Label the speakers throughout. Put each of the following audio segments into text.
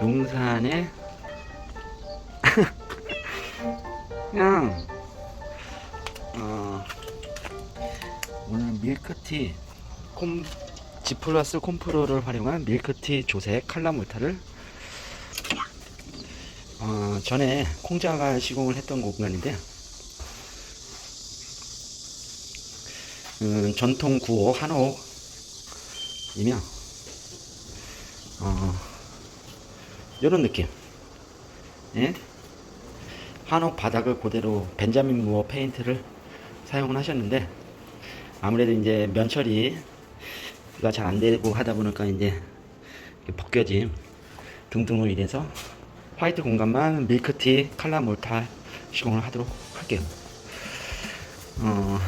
Speaker 1: 용산에 그냥 어, 오늘 밀크티 콤 지플러스 콤프로를 활용한 밀크티 조색 칼라 몰타를 어, 전에 콩자가 시공을 했던 공간인데 음, 전통 구호 한옥이며 어, 이런 느낌 예? 한옥 바닥을 그대로 벤자민 무어 페인트를 사용을 하셨는데 아무래도 이제 면처리가 잘 안 되고 하다 보니까 이제 벗겨짐 등등으로 인해서 화이트 공간만 밀크티 칼라 몰타 시공을 하도록 할게요. 어,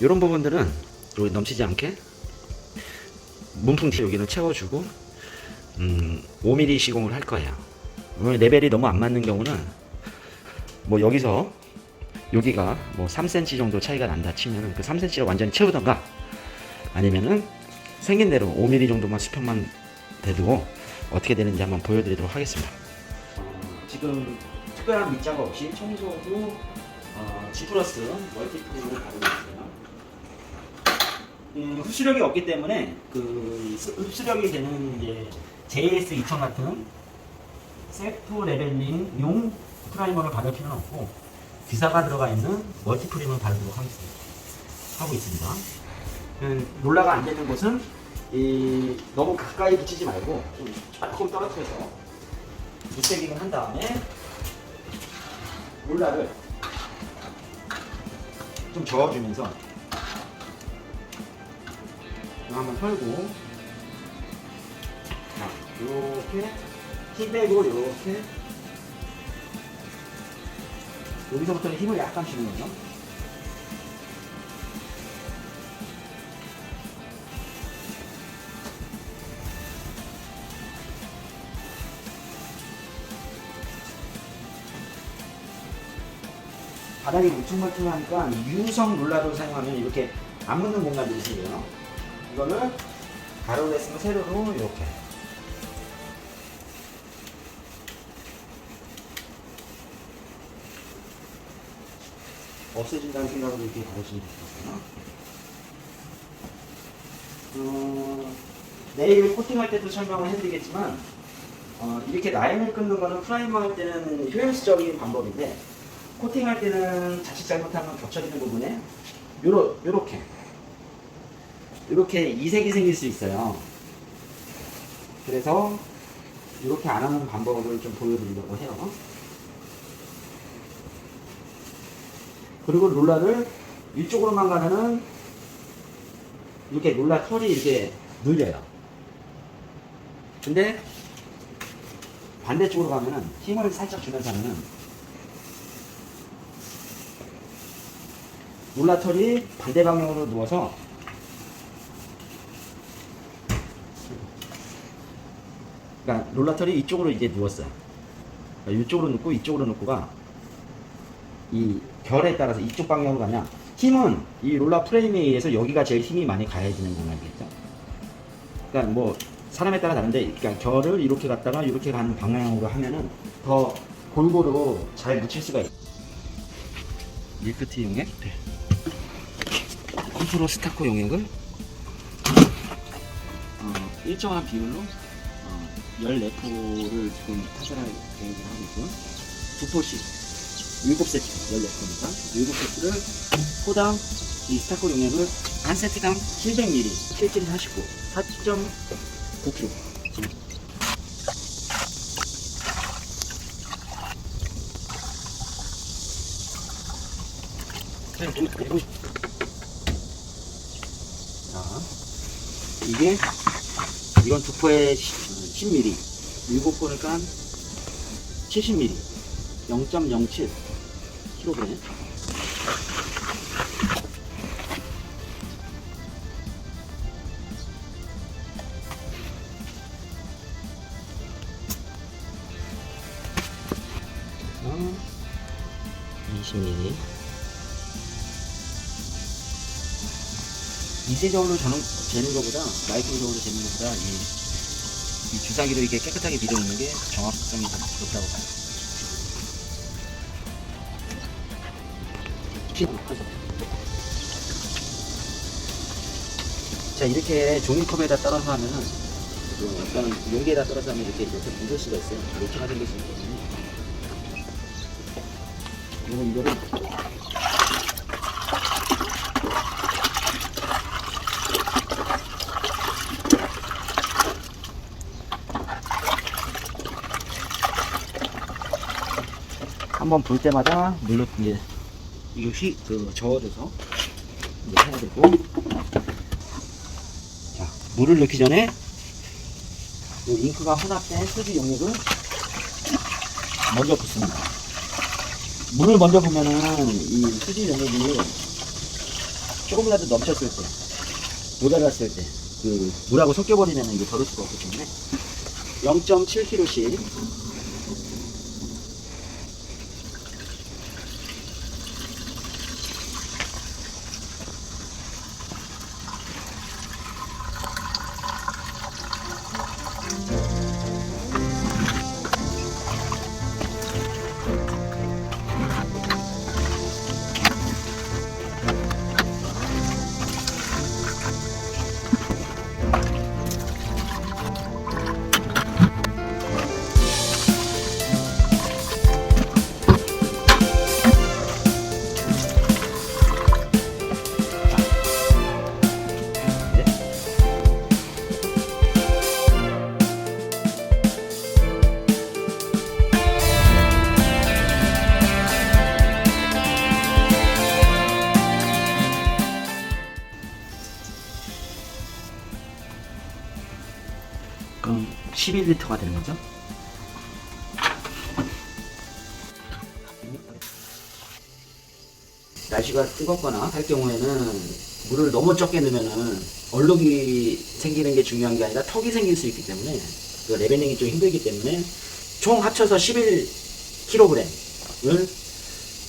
Speaker 1: 이런 부분들은 여기 넘치지 않게 문풍티 여기는 채워주고 음, 5mm 시공을 할 거예요. 어, 레벨이 너무 안 맞는 경우는 뭐 여기서 여기가 뭐 3cm 정도 차이가 난다 치면은 그 3cm를 완전히 채우던가 아니면은 생긴 대로 5mm 정도만 수평만 대두고 어떻게 되는지 한번 보여드리도록 하겠습니다. 어, 지금 특별한 밑작업 없이 청소도 어, G 플러스 멀티플로 가지고 있어요. 음, 흡수력이 없기 때문에 그 흡- 흡수력이 되는 이제 JS 2000 같은 셀프 레벨링 용 프라이머를 받을 필요는 없고 기사가 들어가 있는 멀티프림을 바르도록 하겠습니다. 하고 있습니다. 음, 롤라가 안 되는 곳은 이, 너무 가까이 붙이지 말고 좀 조금 떨어뜨려서 무색잉을 한 다음에 롤라를 좀 저어주면서 한번 털고 자, 요렇게 힘 빼고 요렇게 여기서부터는 힘을 약간 주는 거죠. 바닥이 울퉁불퉁하니까 유성 롤러를 사용하면 이렇게 안 묻는 공간들이 생겨요. 이거를 가로로 했으면 세로로 이렇게 없어진다는 생각으로 이렇게 가보시면 될것 같아요. 어, 내일 코팅할 때도 설명을 해드리겠지만 어, 이렇게 라인을 끊는 거는 프라이머 할 때는 효율적인 방법인데 코팅할 때는 자칫 잘못하면 겹쳐지는 부분에 요러, 요렇게 요렇게 이색이 생길 수 있어요. 그래서 이렇게 안 하는 방법을 좀 보여드리려고 해요. 그리고 롤러를 이쪽으로만 가면은 이렇게 롤러 털이 이렇게 눌려요. 근데 반대쪽으로 가면은 힘을 살짝 주면서 하면은 롤러 털이 반대 방향으로 누워서 그러니까 롤러 털이 이쪽으로 이제 누웠어요. 그러니까 이쪽으로 눕고 이쪽으로 눕고가 이 결에 따라서 이쪽 방향으로 가냐 힘은 이 롤러 프레임에 의해서 여기가 제일 힘이 많이 가해지는 공간이겠죠. 그러니까 뭐 사람에 따라 다른데 그러니까 결을 이렇게 갔다가 이렇게 가는 방향으로 하면은 더 골고루 잘 묻힐 수가 있어요 밀크티 용액? 네. 컨트롤 스타코 용액을? 어, 일정한 비율로 어, 14포를 지금 타설할 계획을 하고 있고요 두 포씩 7세트 14포니까 7세트를 포당 이 스타코 용액을 한 세트당 700ml 실질을 하시고 4.9kg 자, 이게 이건 두 포에 10ml 7포니까 70ml 0.07 kg. 어, 20ml. 이세저울로 저는 재는 것보다 마이크로 저울로 재는 것보다 이 이 주사기로 이게 깨끗하게 밀어 넣는 게 정확성이 더 높다고 봐요. 자 이렇게 종이컵에다 떨어서 하면은 그 어떤 용기에다 떨어서 하면 이렇게 이렇게 묻을 수가 있어요. 이렇게가 생길 수 있거든요. 그리고 이거를 한번 불 때마다 물로 이제 이거 휘, 그 저어줘서 이제 해야 되고 자 물을 넣기 전에 이 잉크가 혼합된 수지 용액을 먼저 붓습니다. 물을 먼저 부면은 이 수지 용액이 조금이라도 넘쳤을 때 모자랐을 때 그 물하고 섞여버리면 이게 버릴 수가 없기 때문에 0.7kg씩 11리터가 되는 거죠? 날씨가 뜨겁거나 할 경우에는 물을 너무 적게 넣으면은 얼룩이 생기는 게 중요한 게 아니라 턱이 생길 수 있기 때문에 그 레벨링이 좀 힘들기 때문에 총 합쳐서 11kg을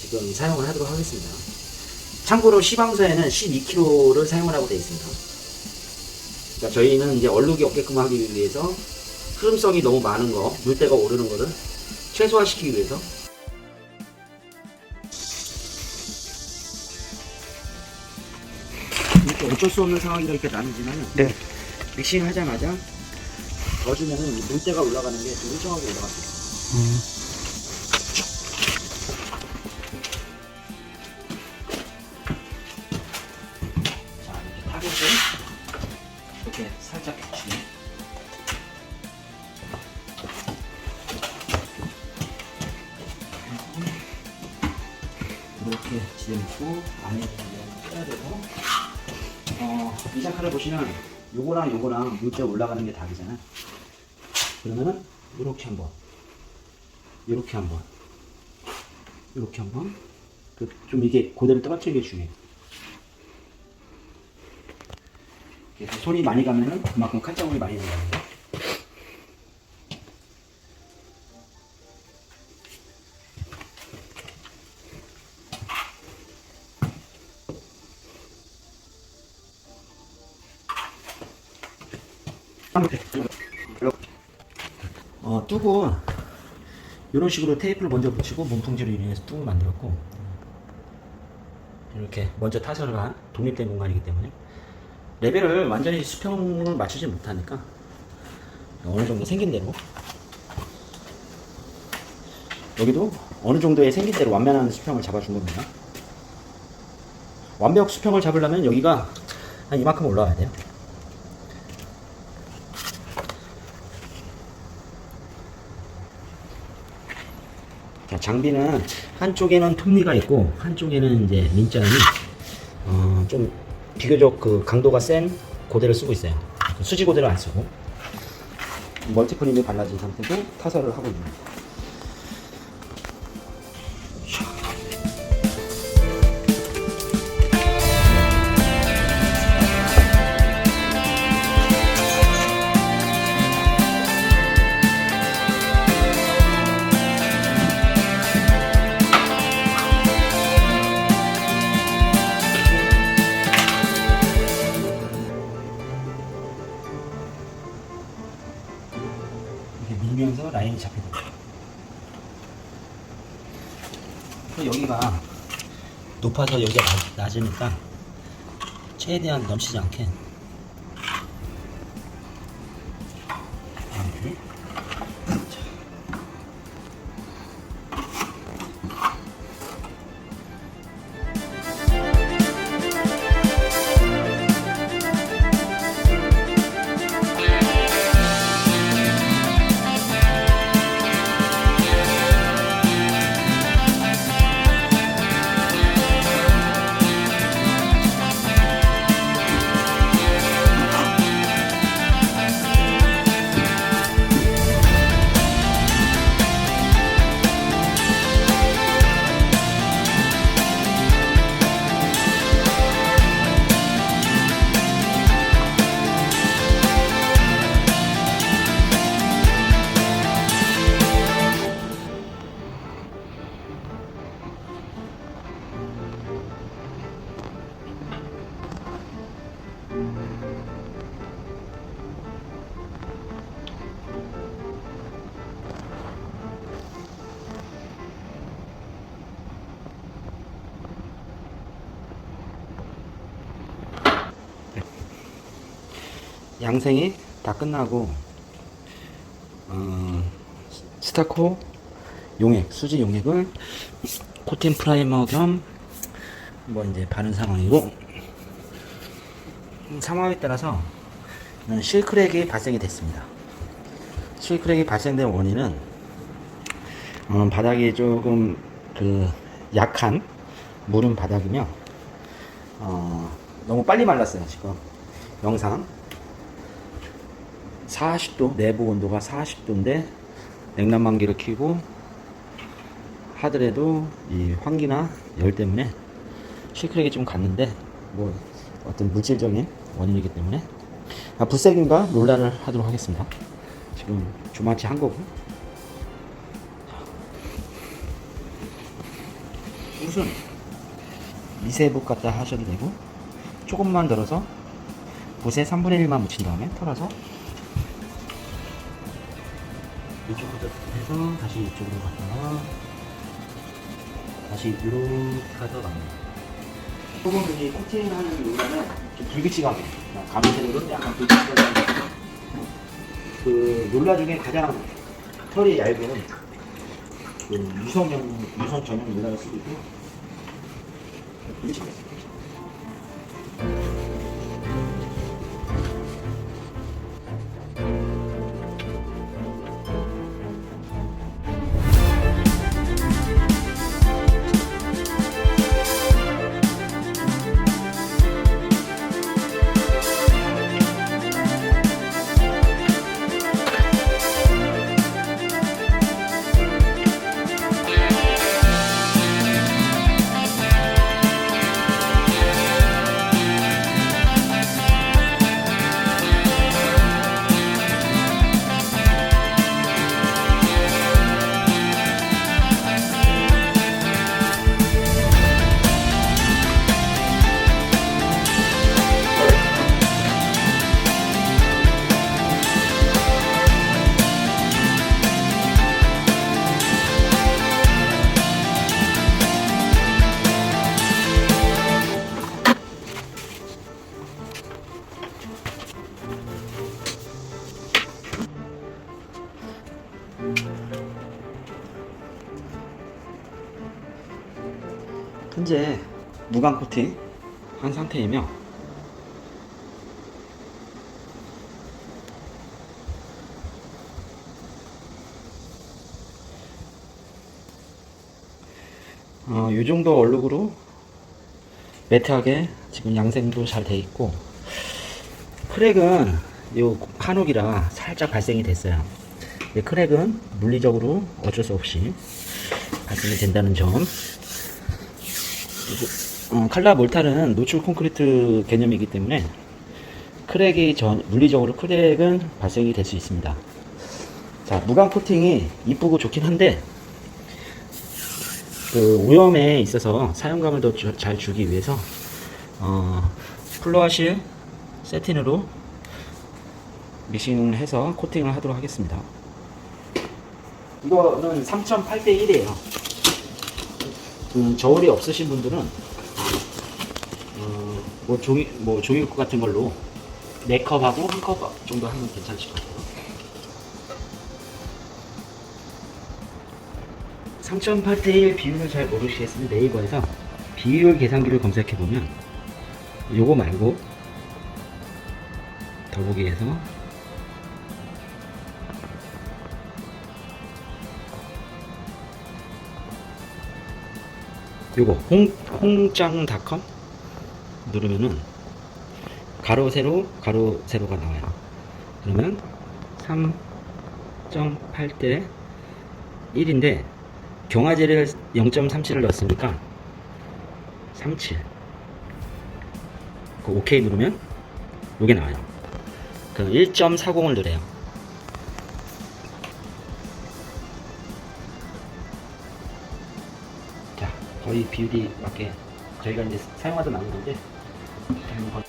Speaker 1: 지금 사용을 하도록 하겠습니다. 참고로 시방서에는 12kg를 사용을 하고 되어 있습니다. 그러니까 저희는 이제 얼룩이 없게끔 하기 위해서 흐름성이 너무 많은 거, 물때가 오르는 거를 최소화시키기 위해서 이렇게 어쩔 수 없는 상황이라 이렇게 나누지만
Speaker 2: 네.
Speaker 1: 믹싱 하자마자 넣어주면은 이 물때가 올라가는 게 좀 일정하게 올라갈 수 있어요.
Speaker 2: 음.
Speaker 1: 이렇게 지어놓고 안에 빼야 되고 어, 이 자카를 보시면 요거랑 요거랑 물때 올라가는 게 다르잖아요. 그러면은 이렇게 한번 이렇게 한번 이렇게 한번 그좀 이게 고대로 떨어뜨리는 게 중요해요. 그래서 손이 많이 가면은 그만큼 칼자국이 많이 나가는 거. 어, 뚝은 이런 식으로 테이프를 먼저 붙이고 몸통지로 이용해서 뚝을 만들었고 이렇게 먼저 타설을 한 독립된 공간이기 때문에 레벨을 완전히 수평을 맞추지 못하니까 어느 정도 생긴 대로 여기도 어느 정도의 생긴 대로 완만한 수평을 잡아준 겁니다. 완벽 수평을 잡으려면 여기가 한 이만큼 올라와야 돼요. 자, 장비는 한쪽에는 톱니가 있고 한쪽에는 이제 민자는 어, 좀 비교적 그 강도가 센 고대를 쓰고 있어요. 수지 고대를 안 쓰고 멀티프림이 발라진 상태고 타설을 하고 있습니다. 높아서 여기가 낮- 낮으니까 최대한 넘치지 않게. 양생이 다 끝나고 어, 스타코 용액 수지 용액을 코팅 프라이머 겸 뭐 이제 바른 상황이고 음, 상황에 따라서 실크랙이 발생이 됐습니다. 실크랙이 발생된 원인은 어, 바닥이 조금 그 약한 무른 바닥이며 어, 너무 빨리 말랐어요 지금 영상 40도 내부 온도가 40도인데 냉난방기를 켜고 하더라도 이 환기나 열 때문에 실크랙이 좀 갔는데 뭐 어떤 물질적인 원인이기 때문에 아, 불색인가 롤라를 하도록 하겠습니다. 지금 주마치 한 거고. 우선 미세붓 갖다 하셔도 되고 조금만 덜어서 붓에 3분의 1만 묻힌 다음에 털어서 이쪽부터 해서 다시 이쪽으로 갔다가 다시 이렇게 가져갑니다. 조금 이 코팅하는 룰라는 좀 불규칙하게 가로세로는 약간 불규칙하게 그 롤라 중에 가장 털이 얇은 그 유성형 유성 전용 롤라를 쓰고 있고 불규칙해. 현 무광 코팅 한 상태이며 어, 이 정도 얼룩으로 매트하게 지금 양생도 잘 돼 있고 크랙은 요 한옥이라 살짝 발생이 됐어요. 근데 크랙은 물리적으로 어쩔 수 없이 발생이 된다는 점 어, 칼라 몰타는 노출 콘크리트 개념이기 때문에 크랙이 전, 물리적으로 크랙은 발생이 될 수 있습니다. 자, 무광 코팅이 이쁘고 좋긴 한데, 그 오염에 있어서 사용감을 더 잘 주기 위해서, 어, 플로아실 세틴으로 미싱을 해서 코팅을 하도록 하겠습니다. 이거는 3.8대 1이에요. 음, 저울이 없으신 분들은 어, 뭐 종이 뭐 종이컵 같은 걸로 4컵하고 1컵 정도 하면 괜찮으실 것 같아요. 3.8대 1 비율을 잘 모르시겠으면 네이버에서 비율 계산기를 검색해 보면 요거 말고 더보기에서 요거 홍, 홍짱닷컴 누르면은 가로 세로 가로 세로가 나와요. 그러면 3.8대 1인데 경화제를 0.37을 넣었으니까 37 그 OK 누르면 요게 나와요. 그 1.40을 누래요. 자 거의 비율이 맞게 저희가 이제 사용하던 나는 건데 음, 거의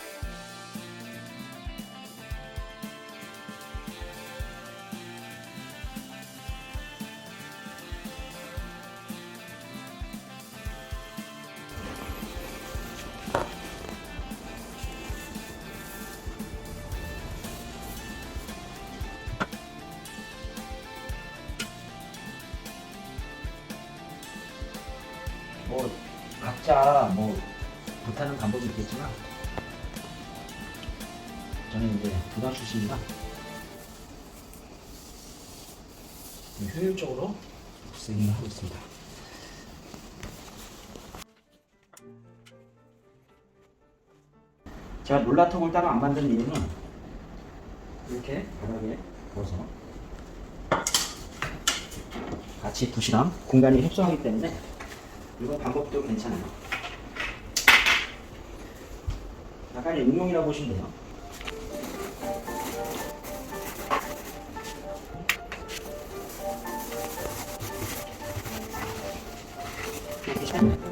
Speaker 1: 뭐 각자 뭐 못하는 방법이 있겠지만 저는 이제 부가 출신이라 효율적으로 붓세깅을 하고 있습니다. 제가 롤라통을 따로 안 만든 이유는 이렇게 바닥에 넣어서 같이 붓이랑 공간이 협소하기 때문에 이거 방법도 괜찮아요. 약간의 응용이라고 보시면 돼요. 下。